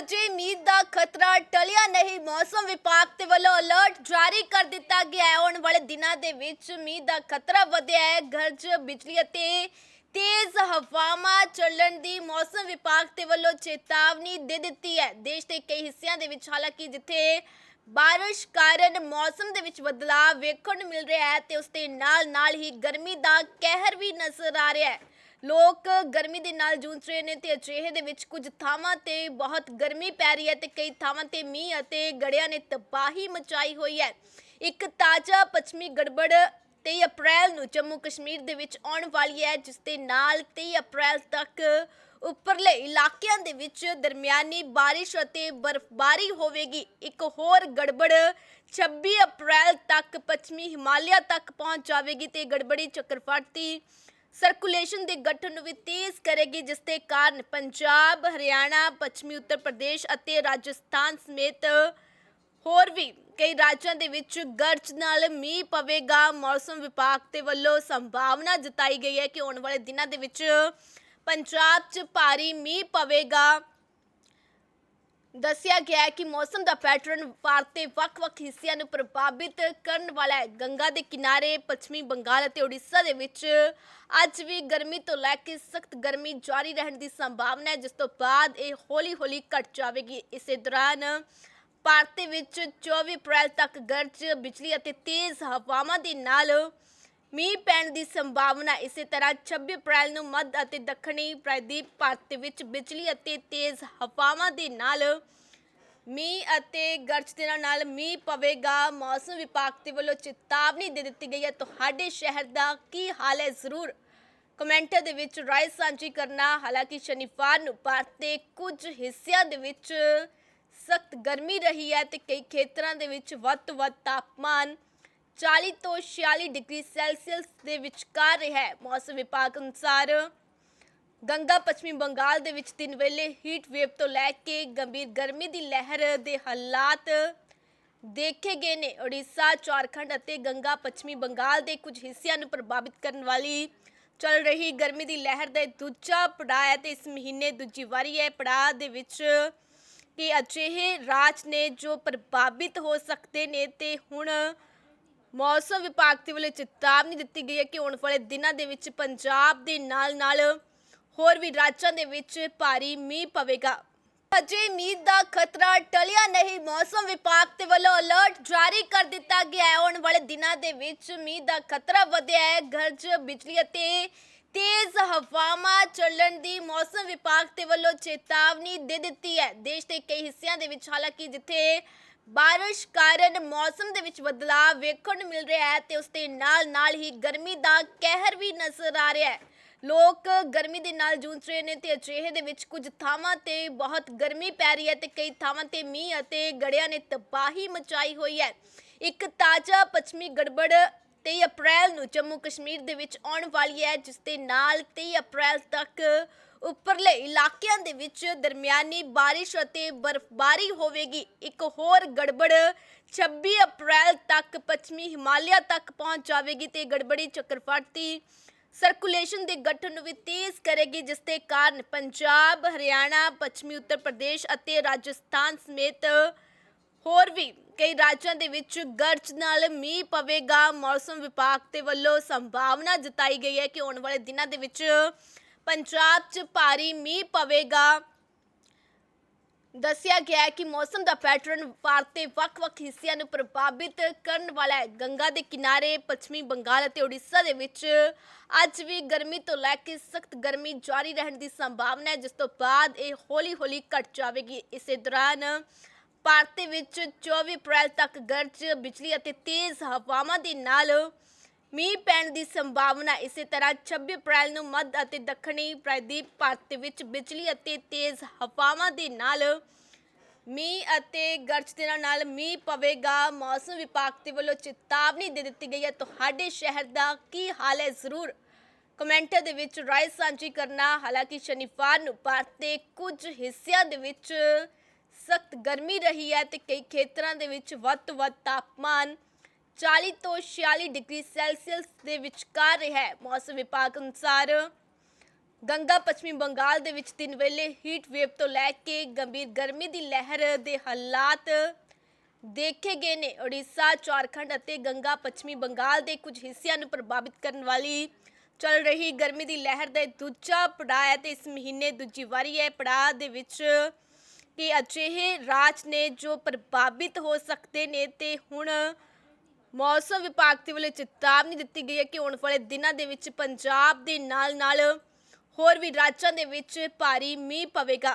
ਹਜੇ ਮੀਂਹ ਦਾ ਖਤਰਾ ਟਲਿਆ ਨਹੀਂ। ਮੌਸਮ ਵਿਭਾਗ ਦੇ ਵੱਲੋਂ ਅਲਰਟ ਜਾਰੀ ਕਰ ਦਿੱਤਾ ਗਿਆ ਹੈ। ਆਉਣ ਵਾਲੇ ਦਿਨਾਂ ਦੇ ਵਿੱਚ ਮੀਂਹ ਦਾ ਖਤਰਾ ਵਧਿਆ ਹੈ। ਗਰਜ, ਬਿਜਲੀ ਅਤੇ ਤੇਜ਼ ਹਵਾਵਾਂ ਚੱਲਣ ਦੀ ਮੌਸਮ ਵਿਭਾਗ ਦੇ ਵੱਲੋਂ ਚੇਤਾਵਨੀ ਦੇ ਦਿੱਤੀ ਹੈ। ਦੇਸ਼ ਦੇ ਕਈ ਹਿੱਸਿਆਂ ਦੇ ਵਿੱਚ, ਹਾਲਾਂਕਿ ਜਿੱਥੇ ਬਾਰਿਸ਼ ਕਾਰਨ ਮੌਸਮ ਦੇ ਵਿੱਚ ਬਦਲਾਅ ਵੇਖਣ ਨੂੰ ਮਿਲ ਰਿਹਾ ਹੈ ਤੇ ਉਸ ਦੇ ਨਾਲ ਨਾਲ ਹੀ ਗਰਮੀ ਦਾ ਕਹਿਰ ਵੀ ਨਜ਼ਰ ਆ ਰਿਹਾ ਹੈ। ਲੋਕ ਗਰਮੀ ਦੇ ਨਾਲ ਜੂਝ ਰਹੇ ਨੇ ਤੇ ਅਜਿਹੇ ਦੇ ਵਿੱਚ ਕੁਝ ਥਾਵਾਂ ਤੇ ਬਹੁਤ ਗਰਮੀ ਪੈ ਰਹੀ ਹੈ ਤੇ ਕਈ ਥਾਵਾਂ ਤੇ ਮੀਂਹ ਅਤੇ ਗੜਿਆਂ ਨੇ ਤਬਾਹੀ ਮਚਾਈ ਹੋਈ ਹੈ। ਇੱਕ ਤਾਜ਼ਾ ਪੱਛਮੀ ਗੜਬੜ 23 ਅਪ੍ਰੈਲ ਨੂੰ ਜੰਮੂ ਕਸ਼ਮੀਰ ਦੇ ਵਿੱਚ ਆਉਣ ਵਾਲੀ ਹੈ, ਜਿਸ ਦੇ ਨਾਲ 23 ਅਪ੍ਰੈਲ ਤੱਕ ਉੱਪਰਲੇ ਇਲਾਕਿਆਂ ਦੇ ਵਿੱਚ ਦਰਮਿਆਨੀ ਬਾਰਿਸ਼ ਅਤੇ ਬਰਫ਼ਬਾਰੀ ਹੋਵੇਗੀ। ਇੱਕ ਹੋਰ ਗੜਬੜ 26 ਅਪ੍ਰੈਲ ਤੱਕ ਪੱਛਮੀ ਹਿਮਾਲਿਆ ਤੱਕ ਪਹੁੰਚ ਜਾਵੇਗੀ ਤੇ ਗੜਬੜੀ ਚੱਕਰਵਾਤੀ ਸਰਕੂਲੇਸ਼ਨ ਦੇ ਗਠਨ ਨੂੰ ਵੀ ਤੇਜ਼ ਕਰੇਗੀ, ਜਿਸ ਦੇ ਕਾਰਨ ਪੰਜਾਬ, ਹਰਿਆਣਾ, ਪੱਛਮੀ ਉੱਤਰ ਪ੍ਰਦੇਸ਼ ਅਤੇ ਰਾਜਸਥਾਨ ਸਮੇਤ ਹੋਰ ਵੀ ਕਈ ਰਾਜਾਂ ਦੇ ਵਿੱਚ ਗਰਜ ਨਾਲ ਮੀਂਹ ਪਵੇਗਾ। ਮੌਸਮ ਵਿਭਾਗ ਦੇ ਵੱਲੋਂ ਸੰਭਾਵਨਾ ਜਤਾਈ ਗਈ ਹੈ ਕਿ ਆਉਣ ਵਾਲੇ ਦਿਨਾਂ ਦੇ ਵਿੱਚ ਪੰਜਾਬ 'ਚ ਭਾਰੀ ਮੀਂਹ ਪਵੇਗਾ। ਦੱਸਿਆ ਗਿਆ ਹੈ ਕਿ ਮੌਸਮ ਦਾ ਪੈਟਰਨ ਭਾਰਤ ਦੇ ਵੱਖ-ਵੱਖ ਹਿੱਸਿਆਂ ਨੂੰ ਪ੍ਰਭਾਵਿਤ ਕਰਨ ਵਾਲਾ ਹੈ। ਗੰਗਾ ਦੇ ਕਿਨਾਰੇ, ਪੱਛਮੀ ਬੰਗਾਲ ਅਤੇ ਉੜੀਸਾ ਦੇ ਵਿੱਚ ਅੱਜ ਵੀ ਗਰਮੀ ਤੋਂ ਲੈ ਕੇ ਸਖਤ ਗਰਮੀ ਜਾਰੀ ਰਹਿਣ ਦੀ ਸੰਭਾਵਨਾ ਹੈ, ਜਿਸ ਤੋਂ ਬਾਅਦ ਇਹ ਹੌਲੀ-ਹੌਲੀ ਘਟ ਜਾਵੇਗੀ। ਇਸੇ ਦੌਰਾਨ ਭਾਰਤ ਦੇ ਵਿੱਚ 24 ਅਪ੍ਰੈਲ ਤੱਕ ਗਰਜ, ਬਿਜਲੀ ਅਤੇ ਤੇਜ਼ ਹਵਾਵਾਂ ਦੇ ਨਾਲ ਮੀਂਹ ਪੈਣ ਦੀ ਸੰਭਾਵਨਾ ਇਸੇ ਤਰ੍ਹਾਂ 26 ਅਪ੍ਰੈਲ ਨੂੰ ਮੱਧ ਅਤੇ ਦੱਖਣੀ ਪ੍ਰਦੀਪ ਭਾਰਤ ਦੇ ਵਿੱਚ ਬਿਜਲੀ ਅਤੇ ਤੇਜ਼ ਹਵਾਵਾਂ ਦੇ ਨਾਲ ਮੀਂਹ ਅਤੇ ਗਰਜ ਦੇ ਨਾਲ ਮੀਂਹ ਪਵੇਗਾ। ਮੌਸਮ ਵਿਭਾਗ ਦੇ ਵੱਲੋਂ ਚੇਤਾਵਨੀ ਦੇ ਦਿੱਤੀ ਗਈ ਹੈ। ਤੁਹਾਡੇ ਸ਼ਹਿਰ ਦਾ ਕੀ ਹਾਲ ਹੈ? ਜ਼ਰੂਰ ਕਮੈਂਟ ਦੇ ਵਿੱਚ ਰਾਏ ਸਾਂਝੀ ਕਰਨਾ। ਹਾਲਾਂਕਿ ਸ਼ਨੀਵਾਰ ਨੂੰ ਭਾਰਤ ਦੇ ਕੁਝ ਹਿੱਸਿਆਂ ਦੇ ਵਿੱਚ ਸਖਤ ਗਰਮੀ ਰਹੀ ਹੈ ਤੇ ਕਈ ਖੇਤਰਾਂ ਦੇ ਵਿੱਚ ਵੱਧ ਤੋਂ ਵੱਧ ਤਾਪਮਾਨ 40 ਤੋਂ 46 ਡਿਗਰੀ ਸੈਲਸੀਅਸ ਦੇ ਵਿਚਕਾਰ ਰਿਹਾ ਹੈ। ਮੌਸਮ ਵਿਭਾਗ ਅਨੁਸਾਰ ਗੰਗਾ ਪੱਛਮੀ ਬੰਗਾਲ ਦੇ ਵਿੱਚ ਦਿਨ ਵੇਲੇ ਹੀਟ ਵੇਵ ਤੋਂ ਲੈ ਕੇ ਗੰਭੀਰ ਗਰਮੀ ਦੀ ਲਹਿਰ ਦੇ ਹਾਲਾਤ ਦੇਖੇ ਗਏ ਨੇ। ਉੜੀਸਾ, ਝਾਰਖੰਡ ਅਤੇ ਗੰਗਾ ਪੱਛਮੀ ਬੰਗਾਲ ਦੇ ਕੁਝ ਹਿੱਸਿਆਂ ਨੂੰ ਪ੍ਰਭਾਵਿਤ ਕਰਨ ਵਾਲੀ ਚੱਲ ਰਹੀ ਗਰਮੀ ਦੀ ਲਹਿਰ ਦਾ ਇਹ ਦੂਜਾ ਪੜਾਅ ਹੈ ਤੇ ਇਸ ਮਹੀਨੇ ਦੂਜੀ ਵਾਰੀ ਹੈ ਪੜਾਅ ਦੇ ਵਿੱਚ ਕਿ ਅਜਿਹੇ ਰਾਜ ਨੇ ਜੋ ਪ੍ਰਭਾਵਿਤ ਹੋ ਸਕਦੇ ਨੇ ਤੇ ਹੁਣ ਮੌਸਮ ਵਿਭਾਗ ਦੇ ਵੱਲੋਂ ਚੇਤਾਵਨੀ ਦਿੱਤੀ ਗਈ ਹੈ ਕਿ ਆਉਣ ਵਾਲੇ ਦਿਨਾਂ ਦੇ ਵਿੱਚ ਪੰਜਾਬ ਦੇ ਨਾਲ-ਨਾਲ ਹੋਰ ਵੀ ਰਾਜਾਂ ਦੇ ਵਿੱਚ ਭਾਰੀ ਮੀਂਹ ਪਵੇਗਾ। ਅਜੇ ਮੀਂਹ ਦਾ ਖਤਰਾ ਟਲਿਆ ਨਹੀਂ। ਮੌਸਮ ਵਿਭਾਗ ਦੇ ਵੱਲੋਂ ਅਲਰਟ ਜਾਰੀ ਕਰ ਦਿੱਤਾ ਗਿਆ ਹੈ। ਆਉਣ ਵਾਲੇ ਦਿਨਾਂ ਦੇ ਵਿੱਚ ਮੀਂਹ ਦਾ ਖਤਰਾ ਵਧਿਆ ਹੈ। ਗਰਜ, ਬਿਜਲੀ ਅਤੇ ਤੇਜ਼ ਹਵਾਵਾਂ ਚੱਲਣ ਦੀ ਮੌਸਮ ਵਿਭਾਗ ਦੇ ਵੱਲੋਂ ਚੇਤਾਵਨੀ ਦੇ ਦਿੱਤੀ ਹੈ। ਦੇਸ਼ ਦੇ ਕਈ ਹਿੱਸਿਆਂ ਦੇ ਵਿੱਚ, ਹਾਲਾਂਕਿ ਜਿੱਥੇ ਬਾਰਿਸ਼ ਕਾਰਨ ਮੌਸਮ ਦੇ ਵਿੱਚ ਬਦਲਾਅ ਵੇਖਣ ਨੂੰ ਮਿਲ ਰਿਹਾ ਹੈ ਤੇ ਉਸ ਦੇ ਨਾਲ ਨਾਲ ਹੀ ਗਰਮੀ ਦਾ ਕਹਿਰ ਵੀ ਨਜ਼ਰ ਆ ਰਿਹਾ ਹੈ। ਲੋਕ ਗਰਮੀ ਦੇ ਨਾਲ ਜੂਝ ਰਹੇ ਨੇ ਤੇ ਅਜਿਹੇ ਦੇ ਵਿੱਚ ਕੁਝ ਥਾਵਾਂ ਤੇ ਬਹੁਤ ਗਰਮੀ ਪੈ ਰਹੀ ਹੈ ਤੇ ਕਈ ਥਾਵਾਂ ਤੇ ਮੀਂਹ ਅਤੇ ਗੜਿਆਂ ਨੇ ਤਬਾਹੀ ਮਚਾਈ ਹੋਈ ਹੈ। ਇੱਕ ਤਾਜ਼ਾ ਪੱਛਮੀ ਗੜਬੜ 23 ਅਪ੍ਰੈਲ ਨੂੰ ਜੰਮੂ ਕਸ਼ਮੀਰ ਦੇ ਵਿੱਚ ਆਉਣ ਵਾਲੀ ਹੈ, ਜਿਸ ਦੇ ਨਾਲ 23 ਅਪ੍ਰੈਲ ਤੱਕ ਉੱਪਰਲੇ ਇਲਾਕਿਆਂ ਦੇ ਵਿੱਚ ਦਰਮਿਆਨੀ ਬਾਰਿਸ਼ ਅਤੇ ਬਰਫ਼ਬਾਰੀ ਹੋਵੇਗੀ। ਇੱਕ ਹੋਰ ਗੜਬੜ 26 ਅਪ੍ਰੈਲ ਤੱਕ ਪੱਛਮੀ ਹਿਮਾਲਿਆ ਤੱਕ ਪਹੁੰਚ ਜਾਵੇਗੀ ਤੇ ਗੜਬੜੀ ਚੱਕਰਵਾਤੀ ਸਰਕੂਲੇਸ਼ਨ ਦੇ ਗਠਨ ਨੂੰ ਵੀ ਤੇਜ਼ ਕਰੇਗੀ, ਜਿਸ ਦੇ ਕਾਰਨ ਪੰਜਾਬ, ਹਰਿਆਣਾ, ਪੱਛਮੀ ਉੱਤਰ ਪ੍ਰਦੇਸ਼ ਅਤੇ ਰਾਜਸਥਾਨ ਸਮੇਤ ਹੋਰ ਵੀ ਕਈ ਰਾਜਾਂ ਦੇ ਵਿੱਚ ਗਰਜ ਨਾਲ ਮੀਂਹ ਪਵੇਗਾ। ਮੌਸਮ ਵਿਭਾਗ ਦੇ ਵੱਲੋਂ ਸੰਭਾਵਨਾ ਜਤਾਈ ਗਈ ਹੈ ਕਿ ਆਉਣ ਵਾਲੇ ਦਿਨਾਂ ਦੇ ਵਿੱਚ ਪੰਜਾਬ 'ਚ ਭਾਰੀ ਮੀਂਹ ਪਵੇਗਾ। ਦੱਸਿਆ ਗਿਆ ਹੈ ਕਿ ਮੌਸਮ ਦਾ ਪੈਟਰਨ ਭਾਰਤ ਦੇ ਵੱਖ-ਵੱਖ ਹਿੱਸਿਆਂ ਨੂੰ ਪ੍ਰਭਾਵਿਤ ਕਰਨ ਵਾਲਾ ਹੈ। ਗੰਗਾ ਦੇ ਕਿਨਾਰੇ, ਪੱਛਮੀ ਬੰਗਾਲ ਅਤੇ ਉੜੀਸਾ ਦੇ ਵਿੱਚ ਅੱਜ ਵੀ ਗਰਮੀ ਤੋਂ ਲੈ ਕੇ ਸਖਤ ਗਰਮੀ ਜਾਰੀ ਰਹਿਣ ਦੀ ਸੰਭਾਵਨਾ ਹੈ, ਜਿਸ ਤੋਂ ਬਾਅਦ ਇਹ ਹੌਲੀ-ਹੌਲੀ ਘਟ ਜਾਵੇਗੀ। ਇਸੇ ਦੌਰਾਨ ਭਾਰਤ ਦੇ ਵਿੱਚ 24 ਅਪ੍ਰੈਲ ਤੱਕ ਗਰਜ, ਬਿਜਲੀ ਅਤੇ ਤੇਜ਼ ਹਵਾਵਾਂ ਦੇ ਨਾਲ ਮੀਂਹ ਪੈਣ ਦੀ ਸੰਭਾਵਨਾ ਇਸੇ ਤਰ੍ਹਾਂ 26 ਅਪ੍ਰੈਲ ਨੂੰ ਮੱਧ ਅਤੇ ਦੱਖਣੀ ਪ੍ਰਦੀਪ ਭਾਰਤ ਦੇ ਵਿੱਚ ਬਿਜਲੀ ਅਤੇ ਤੇਜ਼ ਹਵਾਵਾਂ ਦੇ ਨਾਲ ਮੀਂਹ ਅਤੇ ਗਰਜ ਦੇ ਨਾਲ ਮੀਂਹ ਪਵੇਗਾ। ਮੌਸਮ ਵਿਭਾਗ ਦੇ ਵੱਲੋਂ ਚੇਤਾਵਨੀ ਦੇ ਦਿੱਤੀ ਗਈ ਹੈ। ਤੁਹਾਡੇ ਸ਼ਹਿਰ ਦਾ ਕੀ ਹਾਲ ਹੈ? ਜ਼ਰੂਰ ਕਮੈਂਟ ਦੇ ਵਿੱਚ ਰਾਏ ਸਾਂਝੀ ਕਰਨਾ। ਹਾਲਾਂਕਿ ਸ਼ਨੀਵਾਰ ਨੂੰ ਭਾਰਤ ਦੇ ਕੁਝ ਹਿੱਸਿਆਂ ਦੇ ਵਿੱਚ ਸਖਤ ਗਰਮੀ ਰਹੀ ਹੈ ਤੇ ਕਈ ਖੇਤਰਾਂ ਦੇ ਵਿੱਚ ਵੱਧ ਤੋਂ ਵੱਧ ਤਾਪਮਾਨ 40 ਤੋਂ 46 ਡਿਗਰੀ ਸੈਲਸੀਅਸ ਦੇ ਵਿਚਕਾਰ ਰਿਹਾ ਹੈ। ਮੌਸਮ ਵਿਭਾਗ ਅਨੁਸਾਰ ਗੰਗਾ ਪੱਛਮੀ ਬੰਗਾਲ ਦੇ ਵਿੱਚ ਦਿਨ ਵੇਲੇ ਹੀਟ ਵੇਵ ਤੋਂ ਲੈ ਕੇ ਗੰਭੀਰ ਗਰਮੀ ਦੀ ਲਹਿਰ ਦੇ ਹਾਲਾਤ ਦੇਖੇ ਗਏ ਨੇ। ਉੜੀਸਾ, ਝਾਰਖੰਡ ਅਤੇ ਗੰਗਾ ਪੱਛਮੀ ਬੰਗਾਲ ਦੇ ਕੁਝ ਹਿੱਸਿਆਂ ਨੂੰ ਪ੍ਰਭਾਵਿਤ ਕਰਨ ਵਾਲੀ ਚੱਲ ਰਹੀ ਗਰਮੀ ਦੀ ਲਹਿਰ ਦਾ ਦੂਜਾ ਪੜਾਅ ਹੈ ਤੇ ਇਸ ਮਹੀਨੇ ਦੂਜੀ ਵਾਰੀ ਹੈ ਪੜਾਅ ਦੇ ਵਿੱਚ ਕਿ ਅਜਿਹੇ ਰਾਜ ਨੇ ਜੋ ਪ੍ਰਭਾਵਿਤ ਹੋ ਸਕਦੇ ਨੇ ਤੇ ਹੁਣ ਮੌਸਮ ਵਿਭਾਗ ਦੇ ਵੱਲੋਂ ਚੇਤਾਵਨੀ ਦਿੱਤੀ ਗਈ ਹੈ ਕਿ ਆਉਣ ਵਾਲੇ ਦਿਨਾਂ ਦੇ ਵਿੱਚ ਪੰਜਾਬ ਦੇ ਨਾਲ-ਨਾਲ ਹੋਰ ਵੀ ਰਾਜਾਂ ਦੇ ਵਿੱਚ ਭਾਰੀ ਮੀਂਹ ਪਵੇਗਾ।